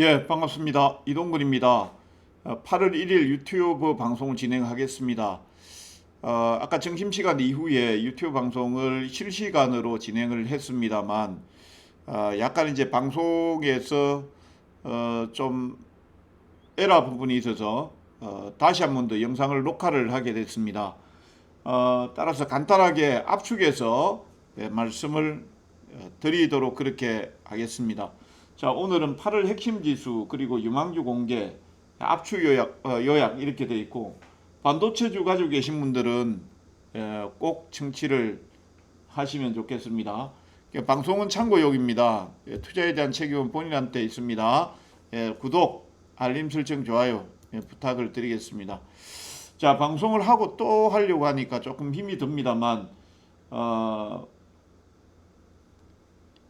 예, 반갑습니다. 이동근입니다. 어, 8월 1일 유튜브 방송을 진행하겠습니다. 어, 아까 점심시간 이후에 유튜브 방송을 실시간으로 진행을 했습니다만, 어, 약간 이제 방송에서 어, 좀 에러 부분이 있어서 어, 다시 한 번 더 영상을 녹화를 하게 됐습니다. 어, 따라서 간단하게 압축해서 예, 말씀을 어, 드리도록 그렇게 하겠습니다. 자, 오늘은 8월 핵심 지수 그리고 유망주 공개 압축 요약 어, 요약 이렇게 돼 있고 반도체주 가지고 계신 분들은 예, 꼭 청취를 하시면 좋겠습니다. 예, 방송은 참고용입니다. 예, 투자에 대한 책임은 본인한테 있습니다. 예, 구독, 알림 설정, 좋아요 예, 부탁을 드리겠습니다. 자, 방송을 하고 또 하려고 하니까 조금 힘이 듭니다만 어,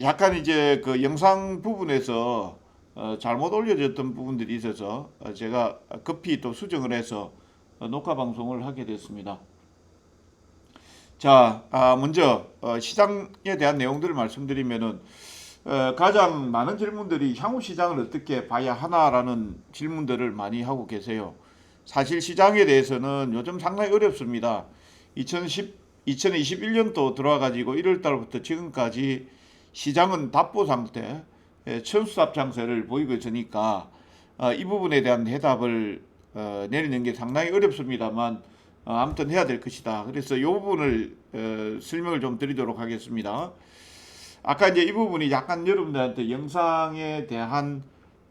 약간 이제 그 영상 부분에서 어, 잘못 올려졌던 부분들이 있어서 어, 제가 급히 또 수정을 해서 어, 녹화 방송을 하게 됐습니다. 자, 아, 먼저 어, 시장에 대한 내용들을 말씀드리면은 어, 가장 많은 질문들이 향후 시장을 어떻게 봐야 하나라는 질문들을 많이 하고 계세요. 사실 시장에 대해서는 요즘 상당히 어렵습니다. 2010, 2021년도 들어와가지고 1월 달부터 지금까지 시장은 답보 상태, 예, 천수답 장세를 보이고 있으니까 어, 이 부분에 대한 해답을 어, 내리는 게 상당히 어렵습니다만 어, 아무튼 해야 될 것이다. 그래서 이 부분을 어, 설명을 좀 드리도록 하겠습니다. 아까 이제 이 부분이 약간 여러분들한테 영상에 대한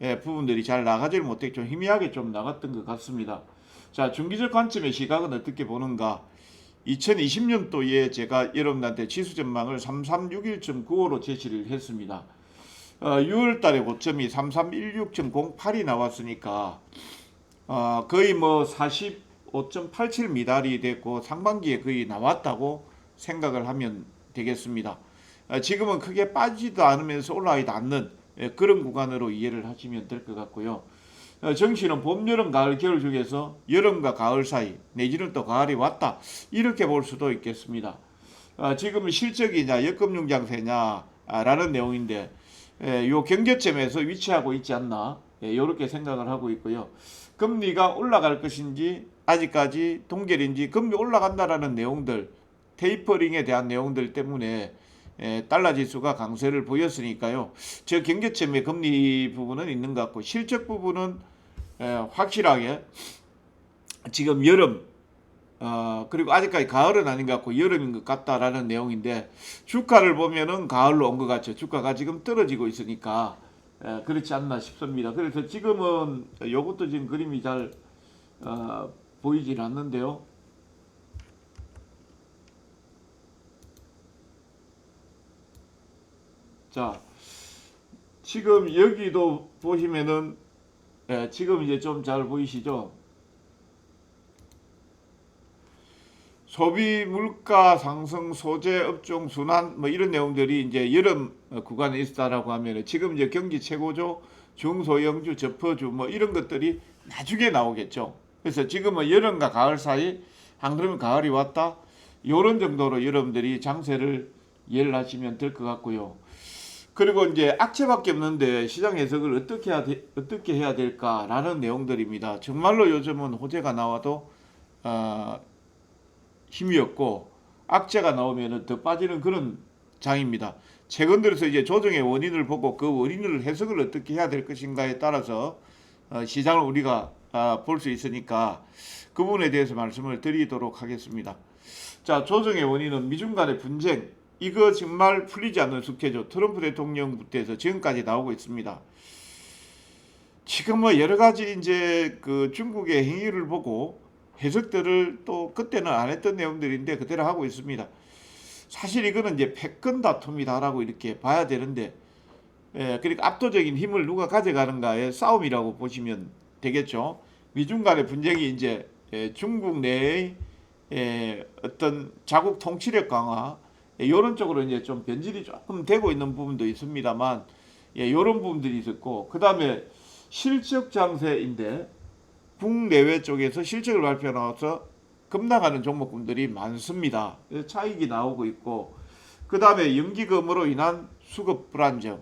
예, 부분들이 잘 나가지를 못했 좀 희미하게 좀 나갔던 것 같습니다. 자, 중기적 관점의 시각은 어떻게 보는가? 2020년도에 제가 여러분들한테 지수 전망을 3361.95로 제시를 했습니다. 어, 6월 달에 고점이 3316.08이 나왔으니까 어, 거의 뭐 45.87 미달이 됐고 상반기에 거의 나왔다고 생각을 하면 되겠습니다. 어, 지금은 크게 빠지도 않으면서 올라가지도 않는 예, 그런 구간으로 이해를 하시면 될 것 같고요. 어, 정시는 봄, 여름, 가을, 겨울 중에서 여름과 가을 사이 내지는 또 가을이 왔다 이렇게 볼 수도 있겠습니다. 어, 지금은 실적이냐 역금융 장세냐라는 내용인데 예, 요 경계점에서 위치하고 있지 않나 예, 이렇게 생각을 하고 있고요. 금리가 올라갈 것인지 아직까지 동결인지 금리 올라간다라는 내용들 테이퍼링에 대한 내용들 때문에 예, 달러 지수가 강세를 보였으니까요. 저 경계점에 금리 부분은 있는 것 같고 실적 부분은 예, 확실하게 지금 여름 어, 그리고 아직까지 가을은 아닌 것 같고 여름인 것 같다라는 내용인데 주가를 보면은 가을로 온 것 같죠. 주가가 지금 떨어지고 있으니까 예, 그렇지 않나 싶습니다. 그래서 지금은 이것도 지금 그림이 잘 어, 보이질 않는데요. 자, 지금 여기도 보시면은 예, 지금 이제 좀 잘 보이시죠? 소비 물가 상승 소재 업종 순환 뭐 이런 내용들이 이제 여름 구간에 있다라고 하면은 지금 이제 경기 최고조 중소형주 저퍼주 뭐 이런 것들이 나중에 나오겠죠. 그래서 지금은 여름과 가을 사이 안 그러면 가을이 왔다 요런 정도로 여러분들이 장세를 이해를 하시면 될 것 같고요. 그리고 이제 악재밖에 없는데 시장 해석을 어떻게 해야, 되, 어떻게 해야 될까라는 내용들입니다. 정말로 요즘은 호재가 나와도 어, 힘이 없고 악재가 나오면 더 빠지는 그런 장입니다. 최근 들어서 이제 조정의 원인을 보고 그 원인을 해석을 어떻게 해야 될 것인가에 따라서 어, 시장을 우리가 아, 볼수 있으니까 그 부분에 대해서 말씀을 드리도록 하겠습니다. 자, 조정의 원인은 미중 간의 분쟁, 이거 정말 풀리지 않는 숙제죠. 트럼프 대통령부터 해서 지금까지 나오고 있습니다. 지금 뭐 여러 가지 이제 그 중국의 행위를 보고 해석들을 또 그때는 안 했던 내용들인데 그대로 하고 있습니다. 사실 이거는 이제 패권 다툼이다라고 이렇게 봐야 되는데, 예, 그러니까 압도적인 힘을 누가 가져가는가의 싸움이라고 보시면 되겠죠. 미중 간의 분쟁이 이제 예, 중국 내의 예, 어떤 자국 통치력 강화, 이런 쪽으로 이제 좀 변질이 조금 되고 있는 부분도 있습니다만 예, 이런 부분들이 있었고 그 다음에 실적 장세인데 국내외 쪽에서 실적을 발표 나와서 급락하는 종목군들이 많습니다. 차익이 나오고 있고 그 다음에 연기금으로 인한 수급 불안정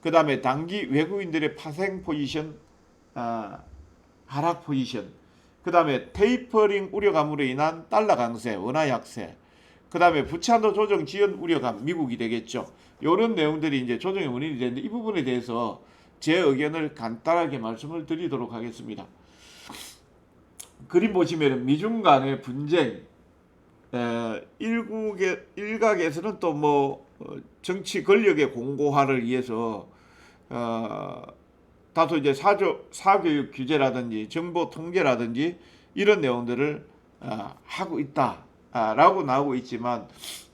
그 다음에 단기 외국인들의 파생 포지션, 아, 하락 포지션, 그 다음에 테이퍼링 우려감으로 인한 달러 강세, 원화 약세, 그 다음에 부채한도 조정 지연 우려감, 미국이 되겠죠. 이런 내용들이 이제 조정의 원인이 되는데 이 부분에 대해서 제 의견을 간단하게 말씀을 드리도록 하겠습니다. 그림 보시면 미중 간의 분쟁, 에, 일국의 일각에서는 또 뭐 정치 권력의 공고화를 위해서 어, 다소 이제 사조 사교육 규제라든지 정보 통제라든지 이런 내용들을 어, 하고 있다 라고 나오고 있지만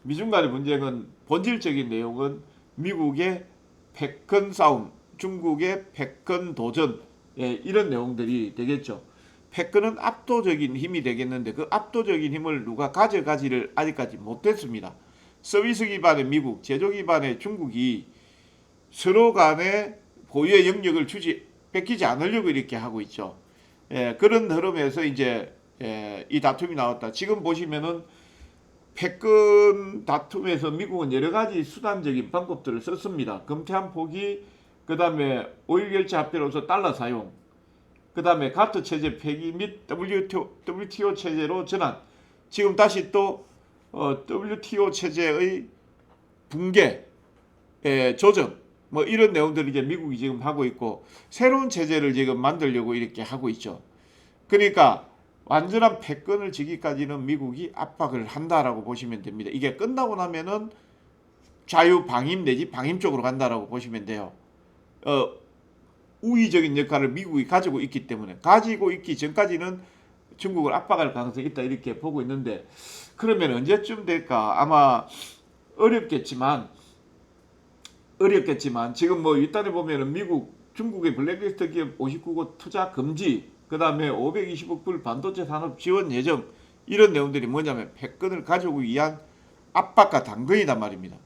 미중 간의 분쟁은 본질적인 내용은 미국의 패권 싸움, 중국의 패권 도전 예, 이런 내용들이 되겠죠. 패권은 압도적인 힘이 되겠는데 그 압도적인 힘을 누가 가져가지를 아직까지 못했습니다. 서비스 기반의 미국, 제조 기반의 중국이 서로 간에 고유의 영역을 주지 뺏기지 않으려고 이렇게 하고 있죠. 예, 그런 흐름에서 이제 예, 이 다툼이 나왔다. 지금 보시면은 패권 다툼에서 미국은 여러 가지 수단적인 방법들을 썼습니다. 금태한 포기, 그 다음에 오일 결제 합의로서 달러 사용, 그 다음에 가트 체제 폐기 및 WTO, WTO 체제로 전환. 지금 다시 또 어, WTO 체제의 붕괴, 에, 조정, 뭐 이런 내용들을 이제 미국이 지금 하고 있고 새로운 체제를 지금 만들려고 이렇게 하고 있죠. 그러니까 완전한 패권을 지기까지는 미국이 압박을 한다라고 보시면 됩니다. 이게 끝나고 나면은 자유 방임 내지 방임 쪽으로 간다라고 보시면 돼요. 어, 우위적인 역할을 미국이 가지고 있기 때문에 가지고 있기 전까지는 중국을 압박할 가능성이 있다 이렇게 보고 있는데 그러면 언제쯤 될까 아마 어렵겠지만 어렵겠지만 지금 뭐 일단에 보면은 미국 중국의 블랙리스트 기업 59곳 투자 금지 그 다음에 520억 불 반도체 산업 지원 예정 이런 내용들이 뭐냐면 패권을 가지고 위한 압박과 당근이단 말입니다.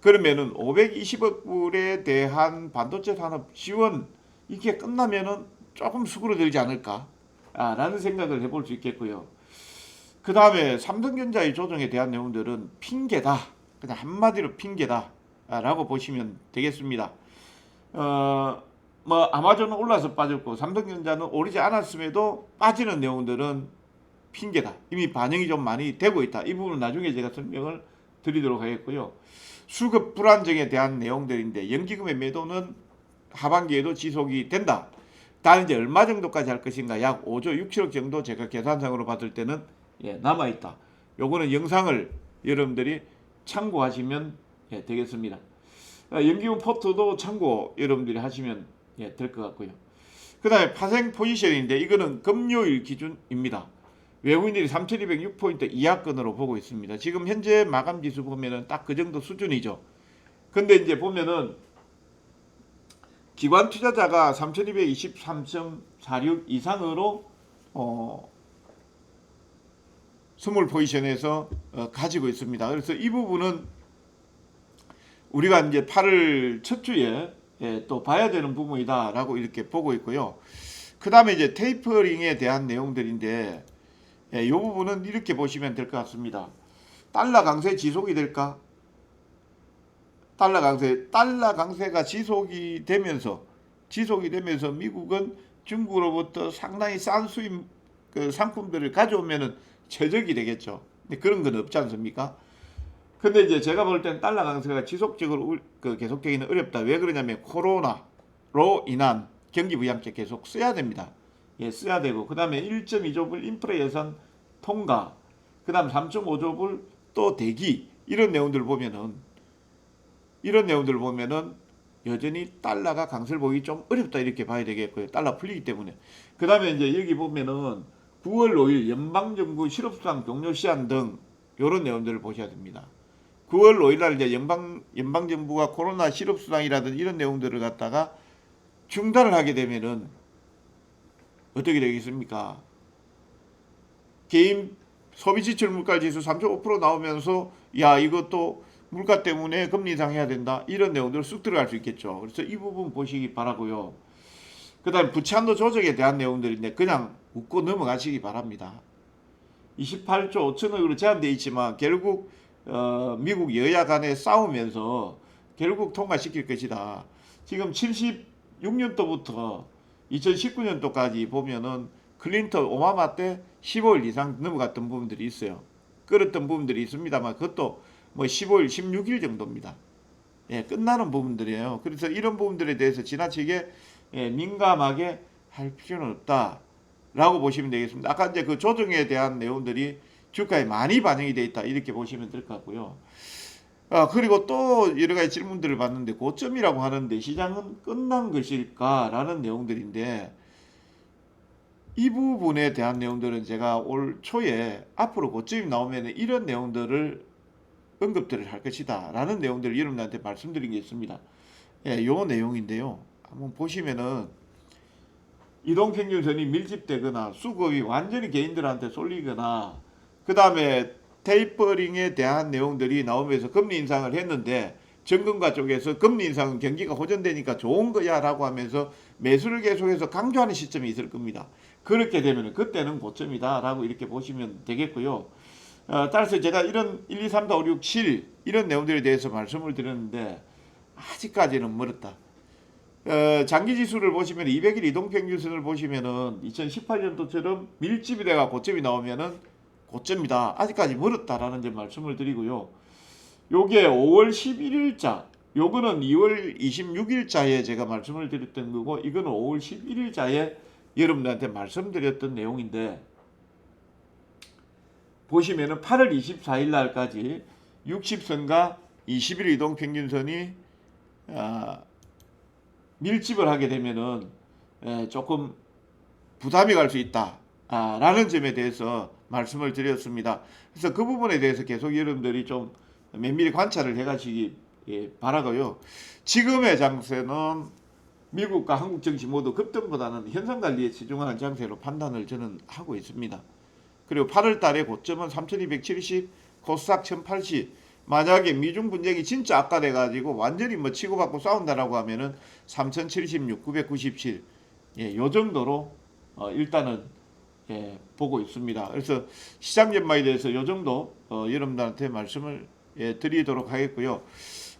그러면은 520억 불에 대한 반도체 산업 지원 이게 끝나면은 조금 수그러들지 않을까? 아, 라는 생각을 해볼 수 있겠고요. 그 다음에 삼성전자의 조정에 대한 내용들은 핑계다. 그냥 한마디로 핑계다. 아, 라고 보시면 되겠습니다. 어, 뭐, 아마존은 올라서 빠졌고, 삼성전자는 오르지 않았음에도 빠지는 내용들은 핑계다. 이미 반영이 좀 많이 되고 있다. 이 부분은 나중에 제가 설명을 드리도록 하겠고요. 수급 불안정에 대한 내용들인데, 연기금의 매도는 하반기에도 지속이 된다. 단 이제 얼마 정도까지 할 것인가 약 5조 6천억 정도 제가 계산상으로 봤을 때는 예, 남아 있다. 요거는 영상을 여러분들이 참고하시면 예, 되겠습니다. 아, 연기금 포트도 참고 여러분들이 하시면 예, 될 것 같고요. 그 다음에 파생 포지션인데 이거는 금요일 기준입니다. 외국인들이 3,206포인트 이하권으로 보고 있습니다. 지금 현재 마감 지수 보면은 딱 그 정도 수준이죠. 근데 이제 보면은 기관 투자자가 3,223.46 이상으로 어, 스몰 포지션에서 어, 가지고 있습니다. 그래서 이 부분은 우리가 이제 8월 첫 주에 예, 또 봐야 되는 부분이다라고 이렇게 보고 있고요. 그 다음에 이제 테이퍼링에 대한 내용들인데 예, 이 부분은 이렇게 보시면 될 것 같습니다. 달러 강세 지속이 될까? 달러 강세, 달러 강세가 지속이 되면서 지속이 되면서 미국은 중국으로부터 상당히 싼 수입 그 상품들을 가져오면은 최적이 되겠죠. 그런 건 없지 않습니까? 근데 이제 제가 볼땐 달러 강세가 지속적으로 울- 그 계속되기는 어렵다. 왜 그러냐면 코로나로 인한 경기 부양책 계속 써야 됩니다. 예, 써야 되고 그다음에 1.2조 불 인프레 예산 통과, 그다음 3.5조 불또 대기 이런 내용들 보면은 이런 내용들을 보면은 여전히 달러가 강세를 보기 좀 어렵다 이렇게 봐야 되겠고요. 달러 풀리기 때문에. 그 다음에 이제 여기 보면은 9월 5일 연방정부 실업수당 종료 시한 등 이런 내용들을 보셔야 됩니다. 9월 5일 날 이제 연방 연방 정부가 코로나 실업 수당이라든 이런 내용들을 갖다가 중단을 하게 되면은 어떻게 되겠습니까? 개인 소비 지출 물가 지수 3.5% 나오면서 야 이것도 물가 때문에 금리 인상해야 된다 이런 내용들 쑥 들어갈 수 있겠죠. 그래서 이 부분 보시기 바라고요. 그다음 부채한도 조정에 대한 내용들인데 그냥 웃고 넘어가시기 바랍니다. 28조 5천억으로 제한돼 있지만 결국 어, 미국 여야 간에 싸우면서 결국 통과시킬 것이다. 지금 76년도부터 2019년도까지 보면은 클린턴 오바마 때 15일 이상 넘어갔던 부분들이 있어요. 끌었던 부분들이 있습니다만 그것도 뭐 15일, 16일 정도입니다. 예, 끝나는 부분들이에요. 그래서 이런 부분들에 대해서 지나치게 예, 민감하게 할 필요는 없다라고 보시면 되겠습니다. 아까 이제 그 조정에 대한 내용들이 주가에 많이 반영이 돼 있다 이렇게 보시면 될 것 같고요. 아, 그리고 또 여러 가지 질문들을 받는데 고점이라고 하는데 시장은 끝난 것일까라는 내용들인데 이 부분에 대한 내용들은 제가 올 초에 앞으로 고점이 나오면 이런 내용들을 언급들을 할 것이다 라는 내용들을 여러분들한테 말씀드린 게 있습니다. 예, 요 내용인데요. 한번 보시면은 이동평균선이 밀집되거나 수급이 완전히 개인들한테 쏠리거나 그 다음에 테이퍼링에 대한 내용들이 나오면서 금리 인상을 했는데 정금가 쪽에서 금리 인상은 경기가 호전되니까 좋은 거야 라고 하면서 매수를 계속해서 강조하는 시점이 있을 겁니다. 그렇게 되면 그때는 고점이다 라고 이렇게 보시면 되겠고요. 어, 따라서 제가 이런 1, 2, 3, 4, 5, 6, 7 이런 내용들에 대해서 말씀을 드렸는데 아직까지는 멀었다. 어, 장기 지수를 보시면 200일 이동평균선을 보시면은 2018년도처럼 밀집이 돼가 고점이 나오면은 고점이다. 아직까지 멀었다라는 점 말씀을 드리고요. 요게 5월 11일자, 요거는 2월 26일자에 제가 말씀을 드렸던 거고, 이거는 5월 11일자에 여러분들한테 말씀드렸던 내용인데, 보시면은 8월 24일 날까지 60선과 20일 이동 평균선이 아, 밀집을 하게 되면은 에, 조금 부담이 갈 수 있다. 아, 라는 점에 대해서 말씀을 드렸습니다. 그래서 그 부분에 대해서 계속 여러분들이 좀 면밀히 관찰을 해가시기 예, 바라고요. 지금의 장세는 미국과 한국 증시 모두 급등보다는 현상 관리에 치중하는 장세로 판단을 저는 하고 있습니다. 그리고 8월 달에 고점은 3270, 코스닥 1080. 만약에 미중 분쟁이 진짜 악화돼 가지고 완전히 뭐 치고받고 싸운다라고 하면은 3076, 997. 예, 요 정도로 어, 일단은 예, 보고 있습니다. 그래서 시장 전망에 대해서 요 정도 어, 여러분들한테 말씀을 예, 드리도록 하겠고요.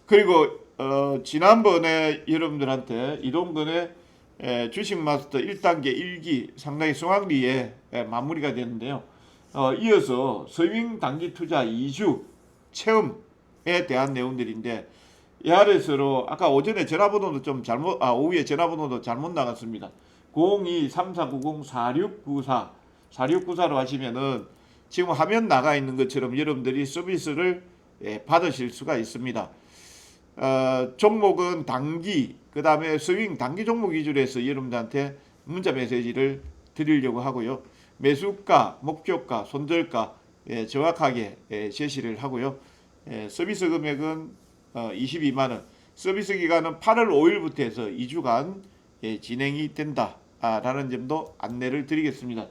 그리고 어, 지난번에 여러분들한테 이동근의 예, 주식 마스터 1단계 1기 상당히 성황리에 예, 마무리가 됐는데요. 어, 이어서 서윙 단기 투자 2주 체험에 대한 내용들인데 이 아래서로 아까 오전에 전화번호도 좀 잘못 아 오후에 전화번호도 잘못 나갔습니다. 0234904694 4694로 하시면은 지금 화면 나가 있는 것처럼 여러분들이 서비스를 예, 받으실 수가 있습니다. 어, 종목은 단기 그 다음에 스윙 단기 종목 위주로 해서 여러분들한테 문자 메시지를 드리려고 하고요. 매수가, 목표가, 손절가 예, 정확하게 예, 제시를 하고요. 예, 서비스 금액은 어, 22만 원. 서비스 기간은 8월 5일부터 해서 2주간 예, 진행이 된다라는 점도 안내를 드리겠습니다.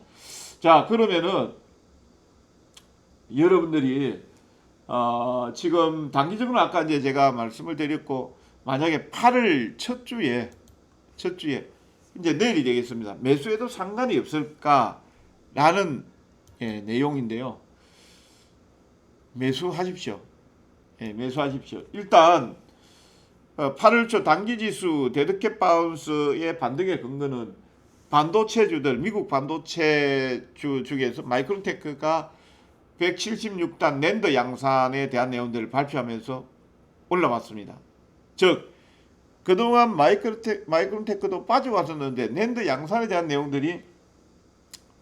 자 그러면은 여러분들이 어, 지금 단기적으로 아까 이제 제가 말씀을 드렸고 만약에 8월 첫 주에 첫 주에 이제 내일이 되겠습니다. 매수해도 상관이 없을까라는 예, 내용인데요. 매수하십시오. 예, 매수하십시오. 일단 어, 8월 초 단기 지수 데드캣 바운스의 반등의 근거는 반도체주들 미국 반도체주 중에서 마이크론테크가 176단 낸더 양산에 대한 내용들을 발표하면서 올라왔습니다. 즉 그동안 마이크로테, 마이크론테크도 빠져왔었는데 낸더 양산에 대한 내용들이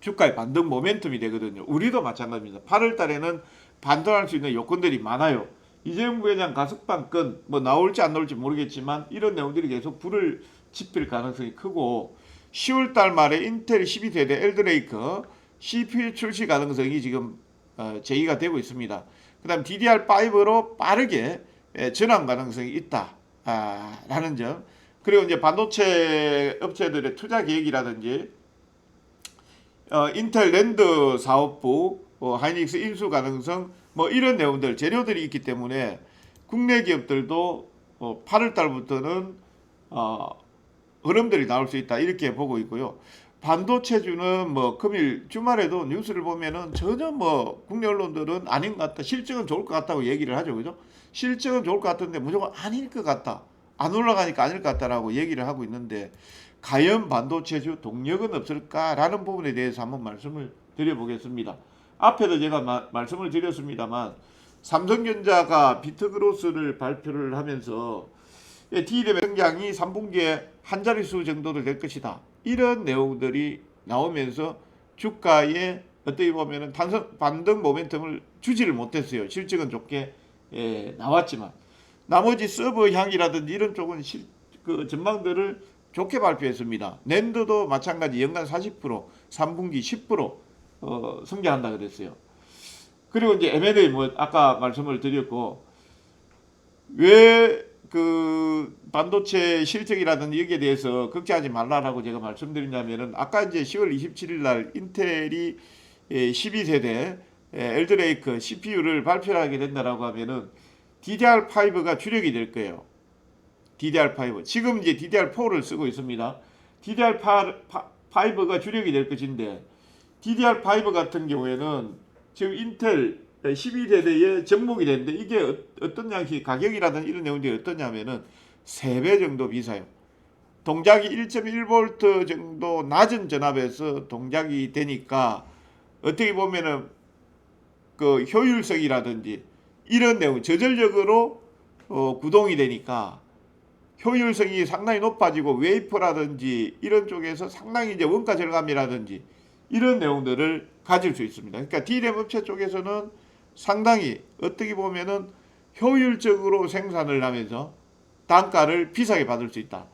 주가의 반등 모멘텀이 되거든요. 우리도 마찬가지입니다. 8월 달에는 반등할 수 있는 요건들이 많아요. 이재용 부회장 가석방권 뭐 나올지 안 나올지 모르겠지만 이런 내용들이 계속 불을 지필 가능성이 크고 10월 달 말에 인텔 12세대 엘드레이크 CPU 출시 가능성이 지금 어, 제기가 되고 있습니다. 그 다음 DDR5로 빠르게 예, 전환 가능성이 있다. 아, 라는 점. 그리고 이제 반도체 업체들의 투자 계획이라든지 어, 인텔 랜드 사업부, 어, 하이닉스 인수 가능성 뭐 이런 내용들 재료들이 있기 때문에 국내 기업들도 어, 8월 달부터는 어, 흐름들이 나올 수 있다 이렇게 보고 있고요. 반도체주는 뭐 금일 주말에도 뉴스를 보면은 전혀 뭐 국내 언론들은 아닌 것 같다. 실적은 좋을 것 같다고 얘기를 하죠. 그죠? 실적은 좋을 것 같은데 무조건 아닐 것 같다. 안 올라가니까 아닐 것 같다라고 얘기를 하고 있는데 과연 반도체주 동력은 없을까라는 부분에 대해서 한번 말씀을 드려보겠습니다. 앞에도 제가 마- 말씀을 드렸습니다만 삼성전자가 비트그로스를 발표를 하면서 D램의 성장이 3분기에 한 자릿수 정도도 될 것이다. 이런 내용들이 나오면서 주가에 어떻게 보면은 탄성 반등 모멘텀을 주지를 못했어요. 실적은 좋게 예, 나왔지만 나머지 서버 향이라든지 이런 쪽은 실, 그 전망들을 좋게 발표했습니다. 낸드도 마찬가지 연간 40%, 3분기 10% 어, 성장한다 그랬어요. 그리고 이제 M&A 뭐 아까 말씀을 드렸고 왜 그 반도체 실적이라든지 여기에 대해서 걱정하지 말라라고 제가 말씀드리냐면은 아까 이제 10월 27일 날 인텔이 12세대 엘드레이크 CPU를 발표하게 된다라고 하면은 DDR5가 주력이 될 거예요. DDR5. 지금 이제 DDR4를 쓰고 있습니다. DDR5가 주력이 될 것인데 DDR5 같은 경우에는 지금 인텔 12세대의 접목이 되는데 이게 어- 어떤 양식 가격이라든지 이런 내용들이 어떠냐면은 3배 정도 비싸요. 동작이 1.1V 정도 낮은 전압에서 동작이 되니까 어떻게 보면은 그 효율성이라든지 이런 내용 저절적으로 어, 구동이 되니까 효율성이 상당히 높아지고 웨이퍼라든지 이런 쪽에서 상당히 이제 원가 절감이라든지 이런 내용들을 가질 수 있습니다. 그러니까 D램 업체 쪽에서는 상당히 어떻게 보면은 효율적으로 생산을 하면서 단가를 비싸게 받을 수 있다.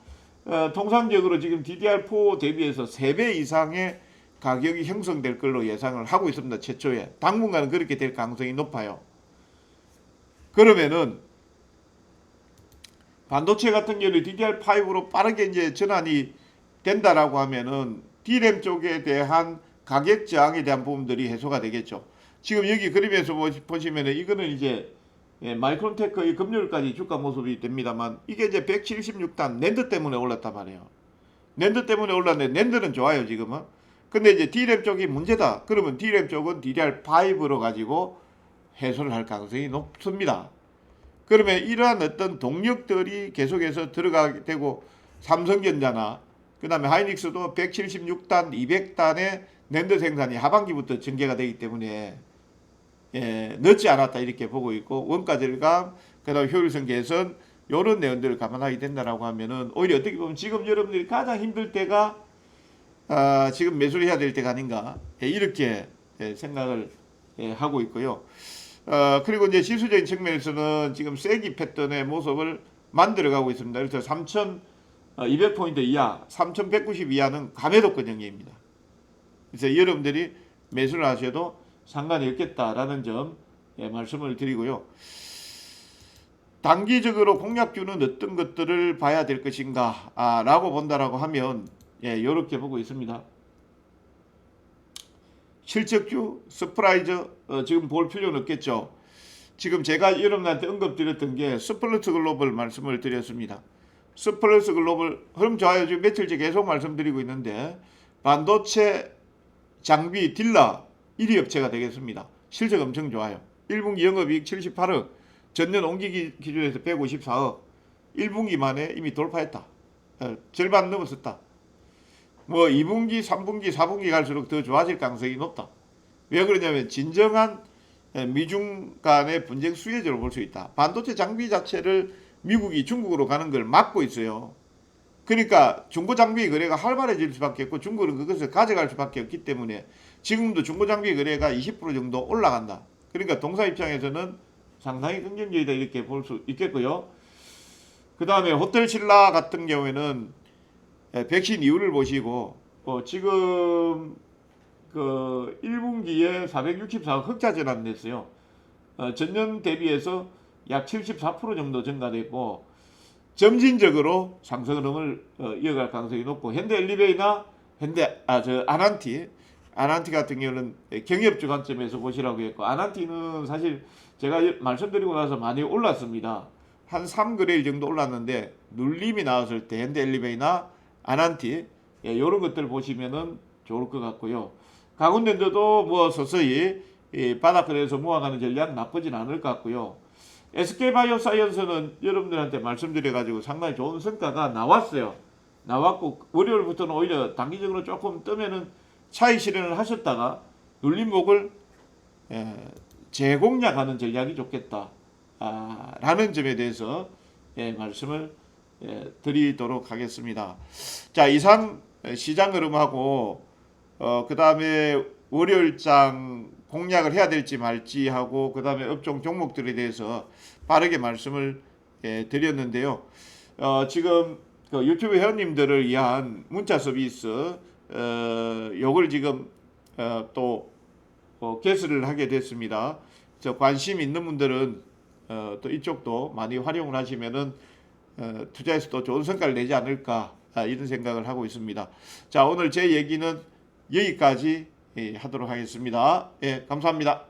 어, 통상적으로 지금 DDR4 대비해서 3배 이상의 가격이 형성될 걸로 예상을 하고 있습니다. 최초에 당분간은 그렇게 될 가능성이 높아요. 그러면은 반도체 같은 경우는 DDR5로 빠르게 이제 전환이 된다라고 하면은 D램 쪽에 대한 가격 저항에 대한 부분들이 해소가 되겠죠. 지금 여기 그림에서 보시- 보시면은 이거는 이제 예, 마이크론테크의 금요일까지 주가 모습이 됩니다만 이게 이제 176단 낸드 때문에 올랐단 말이에요. 낸드 때문에 올랐는데 낸드는 좋아요 지금은. 근데 이제 D램 쪽이 문제다. 그러면 D램 쪽은 DDR5로 가지고 해소를 할 가능성이 높습니다. 그러면 이러한 어떤 동력들이 계속해서 들어가게 되고 삼성전자나 그 다음에 하이닉스도 176단, 200단의 낸드 생산이 하반기부터 전개가 되기 때문에 예, 늦지 않았다 이렇게 보고 있고 원가 절감, 그다음 효율성 개선 이런 내용들을 감안하게 된다라고 하면은 오히려 어떻게 보면 지금 여러분들이 가장 힘들 때가 아, 지금 매수를 해야 될 때가 아닌가 예, 이렇게 예, 생각을 예, 하고 있고요. 어, 그리고 이제 지수적인 측면에서는 지금 세기 패턴의 모습을 만들어가고 있습니다. 그래서 3,200포인트 이하, 3,190 이하는 감해도 권 영역입니다. 그래서 여러분들이 매수를 하셔도 상관이 없겠다라는 점 예, 말씀을 드리고요. 단기적으로 공약주는 어떤 것들을 봐야 될 것인가 아, 라고 본다라고 하면 예, 이렇게 보고 있습니다. 실적주, 서프라이즈 어, 지금 볼 필요는 없겠죠. 지금 제가 여러분한테 언급드렸던 게 스플러스 글로벌 말씀을 드렸습니다. 스플러스 글로벌 흐름 좋아요. 지금 며칠째 계속 말씀드리고 있는데 반도체 장비 딜러 1위 업체가 되겠습니다. 실적 엄청 좋아요. 1분기 영업이익 78억, 전년 옮기기 기준에서 154억, 1분기 만에 이미 돌파했다. 어, 절반 넘었었다. 뭐 2분기, 3분기, 4분기 갈수록 더 좋아질 가능성이 높다. 왜 그러냐면 진정한 예, 미중 간의 분쟁 수혜자로 볼 수 있다. 반도체 장비 자체를 미국이 중국으로 가는 걸 막고 있어요. 그러니까 중고 장비 거래가 활발해질 수밖에 없고 중국은 그것을 가져갈 수밖에 없기 때문에 지금도 중고 장비 거래가 20% 정도 올라간다. 그러니까 동사 입장에서는 상당히 긍정적이다 이렇게 볼 수 있겠고요. 그 다음에 호텔 신라 같은 경우에는 예, 백신 이유를 보시고 어, 지금 그 1분기에 464억 흑자 전환됐어요. 어, 전년 대비해서 약 74% 정도 증가됐고 점진적으로 상승 흐름을 어, 이어갈 가능성이 높고 현대 엘리베이나 현대 아 저 아난티 아난티 같은 경우는 경협주 관점에서 보시라고 했고 아난티는 사실 제가 여- 말씀드리고 나서 많이 올랐습니다. 한 3그레일 정도 올랐는데 눌림이 나왔을 때 현대 엘리베이나 아난티 예, 이런 것들 보시면은 좋을 것 같고요. 가군랜드도 뭐 서서히 이 바닥권에서 모아가는 전략 나쁘진 않을 것 같고요. SK바이오사이언스는 여러분들한테 말씀드려가지고 상당히 좋은 성과가 나왔어요. 나왔고 월요일부터는 오히려 단기적으로 조금 뜨면은 차익 실현을 하셨다가 눌림목을 에, 재공략하는 전략이 좋겠다. 아, 라는 점에 대해서 예, 말씀을 예, 드리도록 하겠습니다. 자 이상 시장 흐름하고 어, 그 다음에 월요일장 공략을 해야 될지 말지 하고 그 다음에 업종 종목들에 대해서 빠르게 말씀을 예, 드렸는데요. 어, 지금 그 유튜브 회원님들을 위한 문자 서비스 어, 요걸 지금 어, 또 어, 개설을 하게 됐습니다. 저 관심 있는 분들은 어, 또 이쪽도 많이 활용을 하시면은 어, 투자에서 또 좋은 성과를 내지 않을까 아, 이런 생각을 하고 있습니다. 자 오늘 제 얘기는 여기까지 예, 하도록 하겠습니다. 예, 감사합니다.